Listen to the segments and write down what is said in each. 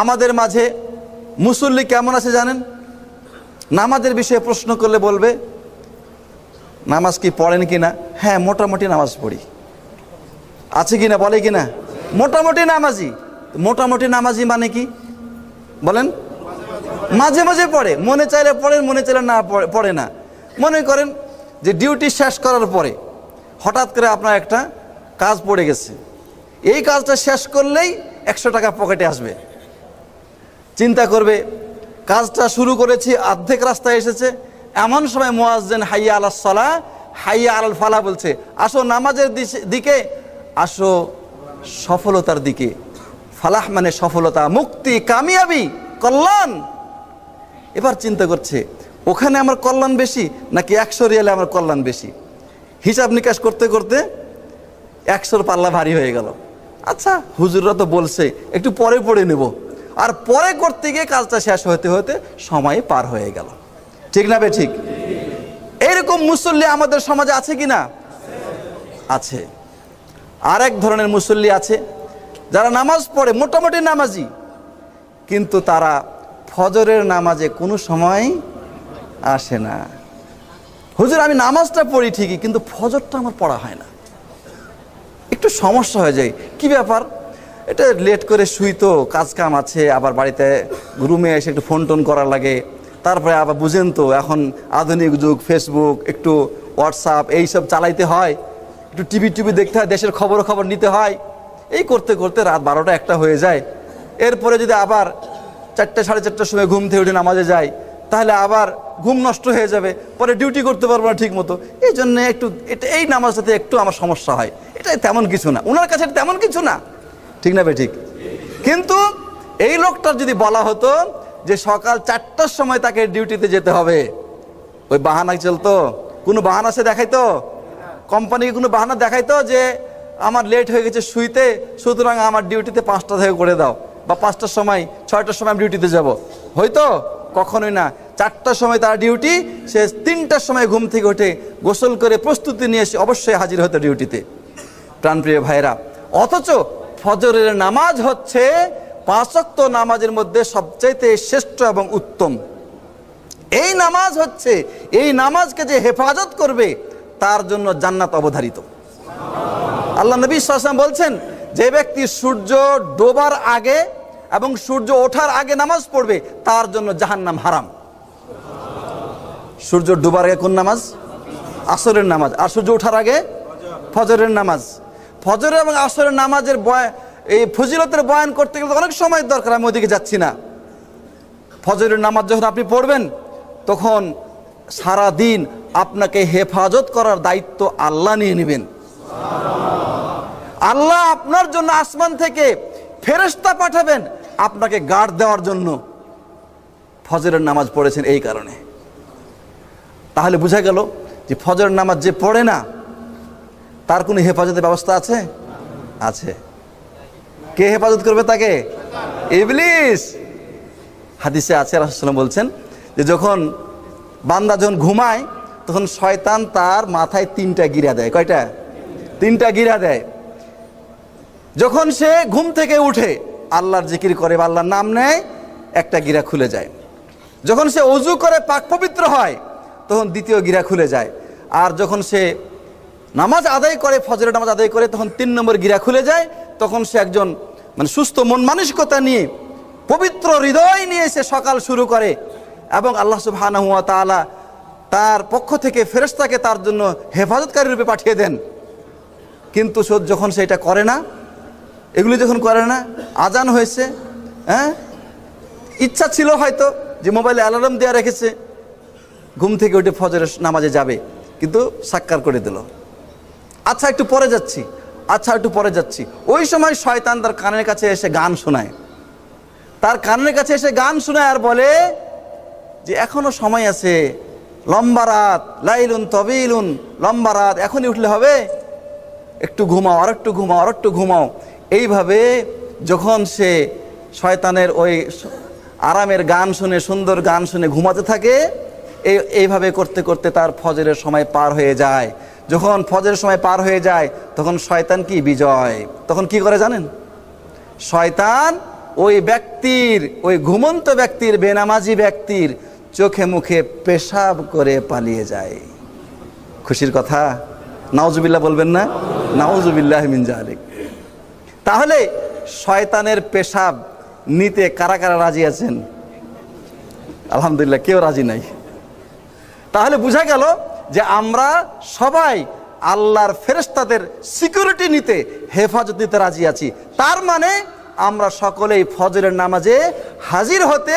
আমাদের মাঝে মুসল্লি কেমন আছে জানেন? নামাজের বিষয়ে প্রশ্ন করলে বলবে, নামাজ কি পড়েন কি না হ্যাঁ মোটামুটি নামাজ পড়ি। আছে কি না বলে কি না মোটামুটি নামাজি। মোটামুটি নামাজি মানে কি? বলেন। মাঝে মাঝে পড়ে। মনে চাইলে পড়েন, মনে চাইলে না পড়ে- না। মনে করেন যে ডিউটি শেষ করার পরে হঠাৎ করে আপনার একটা কাজ পড়ে গেছে। এই কাজটা শেষ করলেই একশো টাকা পকেটে আসবে। চিন্তা করবে, কাজটা শুরু করেছি, অর্ধেক রাস্তায় এসেছে। এমন সময় মোয়াজ্জেন হাইয়া আলাহ সলা, হাইয়া আলাল ফালা বলছে, আসো নামাজের দিকে, আসো সফলতার দিকে। ফালাহ মানে সফলতা, মুক্তি, কামিয়াবি, কল্যাণ। এবার চিন্তা করছে, ওখানে আমার কল্যাণ বেশি, নাকি একশো রিয়ালে আমার কল্যাণ বেশি? হিসাব নিকাশ করতে করতে একশোর পাল্লা ভারী হয়ে গেল। আচ্ছা হুজুররা তো বলছে, একটু পরে পড়ে নেব। আর পরে করতে গিয়ে কাজটা শেষ হতে হতে সময় পার হয়ে গেল। ঠিক না বে ঠিক? এইরকম মুসল্লি আমাদের সমাজে আছে কি না? আছে। আর এক ধরনের মুসল্লি আছে, যারা নামাজ পড়ে, মোটামুটি নামাজি, কিন্তু তারা ফজরের নামাজে কোনো সময় আসে না। হুজুর, আমি নামাজটা পড়ি ঠিকই, কিন্তু ফজরটা আমার পড়া হয় না। একটু সমস্যা হয়ে যায়। কি ব্যাপার? এটা লেট করে শুই তো, কাজ কাম আছে, আবার বাড়িতে রুমে এসে একটু ফোন টোন করার লাগে। তারপরে আবার বুঝেন তো, এখন আধুনিক যুগ ফেসবুক একটু হোয়াটসঅ্যাপ এইসব চালাইতে হয়। একটু টিভি টিভি দেখতে হয়, দেশের খবর খবর নিতে হয়। এই করতে করতে রাত বারোটা একটা হয়ে যায়। এরপরে যদি আবার চারটে, সাড়ে চারটার সময় ঘুম থেকে উঠে নামাজে যাই, তাহলে আবার ঘুম নষ্ট হয়ে যাবে। পরে ডিউটি করতে পারব না ঠিক মতো এই জন্য একটু, এটা, এই নামাজটাতে একটু আমার সমস্যা হয়। এটা তেমন কিছু না। ওনার কাছে তেমন কিছু না। ঠিক না ঠিক? কিন্তু এই লোকটার যদি বলা হতো যে সকাল চারটার সময় তাকে ডিউটিতে যেতে হবে, ওই বাহানা চলতো? কোনো বাহানা সে দেখাইতো? কোম্পানিকে কোনো বাহানা দেখাইতো যে আমার লেট হয়ে গেছে শুইতে, সুতরাং আমার ডিউটিতে পাঁচটা থেকে করে দাও বা পাঁচটার সময়, ছয়টার সময় আমি ডিউটিতে যাব। হয়তো? কখনোই না। চারটার সময় তার ডিউটি, সে তিনটার সময় ঘুম থেকে উঠে গোসল করে প্রস্তুতি নিয়ে এসে অবশ্যই হাজির হতো ডিউটিতে। প্রাণপ্রিয় ভাইরা অথচ ফজরের নামাজ হচ্ছে পাঁচক্ত নামাজের মধ্যে সবচাইতে শ্রেষ্ঠ এবং উত্তম। এই নামাজ হচ্ছে, এই নামাজকে যে হেফাজত করবে, তার জন্য জান্নাত অবধারিত। আল্লাহ নবী সাল্লাম বলছেন, যে ব্যক্তি সূর্য ডোবার আগে এবং সূর্য ওঠার আগে নামাজ পড়বে, তার জন্য জাহান্নাম হারাম। সূর্য ডোবার আগে কোন নামাজ? আসরের নামাজ। আর সূর্য ওঠার আগে ফজরের নামাজ। ফজর এবং আসরের নামাজের বয়- এই ফজিলতের বয়ান করতে গেলে অনেক সময় দরকার, আমি ওদিকে যাচ্ছি না। ফজরের নামাজ যখন আপনি পড়বেন, তখন সারা দিন আপনাকে হেফাজত করার দায়িত্ব আল্লাহ নিয়ে নেবেন। আল্লাহ আপনার জন্য আসমান থেকে ফেরেশতা পাঠাবেন, আপনাকে গার্ড দেওয়ার জন্য। ফজরের নামাজ পড়েছেন এই কারণে। তাহলে বোঝা গেল যে ফজরের নামাজ যে পড়ে না তার কোনো হেফাজতের ব্যবস্থা আছে? আছে। কে হেফাজত করবে তাকে? ইবলিস! হাদিসে আছে রাসুলাম বলছেন যে যখন বান্দা যখন ঘুমায়, তখন শয়তান তার মাথায় তিনটা গিরা দেয়। কয়টা? তিনটা গিরা দেয়। যখন সে ঘুম থেকে উঠে, আল্লাহর জিকির করে বা আল্লাহর নাম নেয়, একটা গিরা খুলে যায়। যখন সে অজু করে পাক পবিত্র হয়, তখন দ্বিতীয় গিরা খুলে যায়। আর যখন সে নামাজ আদায় করে, ফজরের নামাজ আদায় করে, তখন তিন নম্বর গিরা খুলে যায়। তখন সে একজন মানে সুস্থ মন মানসিকতা নিয়ে, পবিত্র হৃদয় নিয়ে সে সকাল শুরু করে এবং আল্লাহ ওয়া তাআলা তার পক্ষ থেকে ফেরেশতাকে তার জন্য হেফাজতকারী রূপে পাঠিয়ে দেন। কিন্তু যখন সে এটা করে না, এগুলি যখন করে না, আজান হয়েছে হ্যাঁ? ইচ্ছা ছিল হয়তো যে মোবাইলে অ্যালার্ম দেওয়া রেখেছে, ঘুম থেকে উঠে ফজরের নামাজে যাবে, কিন্তু সাক্ষার করে দিল। আচ্ছা একটু পরে যাচ্ছি। আচ্ছা একটু পরে যাচ্ছি। ওই সময় শয়তান তার কানের কাছে এসে গান শোনায়। তার কানের কাছে এসে গান শোনায় আর বলে যে, এখনও সময় আছে। লম্বা রাত, লাইলুন তবিলুন, লম্বা রাত, এখনই উঠলে হবে। একটু ঘুমাও, আর একটু ঘুমাও, আর একটু ঘুমাও। এইভাবে যখন সে শয়তানের ওই আরামের গান শুনে, সুন্দর গান শুনে ঘুমাতে থাকে, এই, এইভাবে করতে করতে তার ফজরের সময় পার হয়ে যায়। যখন ফজরের সময় পার হয়ে যায়, তখন শয়তান কি? বিজয়। তখন কি করে জানেন? শয়তান ওই ব্যক্তির, ওই ঘুমন্ত ব্যক্তির, বেনামাজি ব্যক্তির চোখে মুখে পেশাব করে পালিয়ে যায়। খুশির কথা? নাওজুবিল্লাহ বলবেন না? নাওজুবিল্লাহ মিন জালিক তাহলে শয়তানের পেশাব নিতে কারা কারা রাজি আছেন? আলহামদুলিল্লাহ, কেউ রাজি নাই। তাহলে বোঝা গেল যে আমরা সবাই আল্লাহর ফেরেস্তাদের সিকিউরিটি নিতে হেফাজত নিতে রাজি আছি। তার মানে আমরা সকলেই ফজরের নামাজে হাজির হতে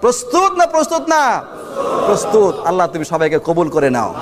প্রস্তুত না প্রস্তুত না? প্রস্তুত। আল্লাহ তুমি সবাইকে কবুল করে নাও।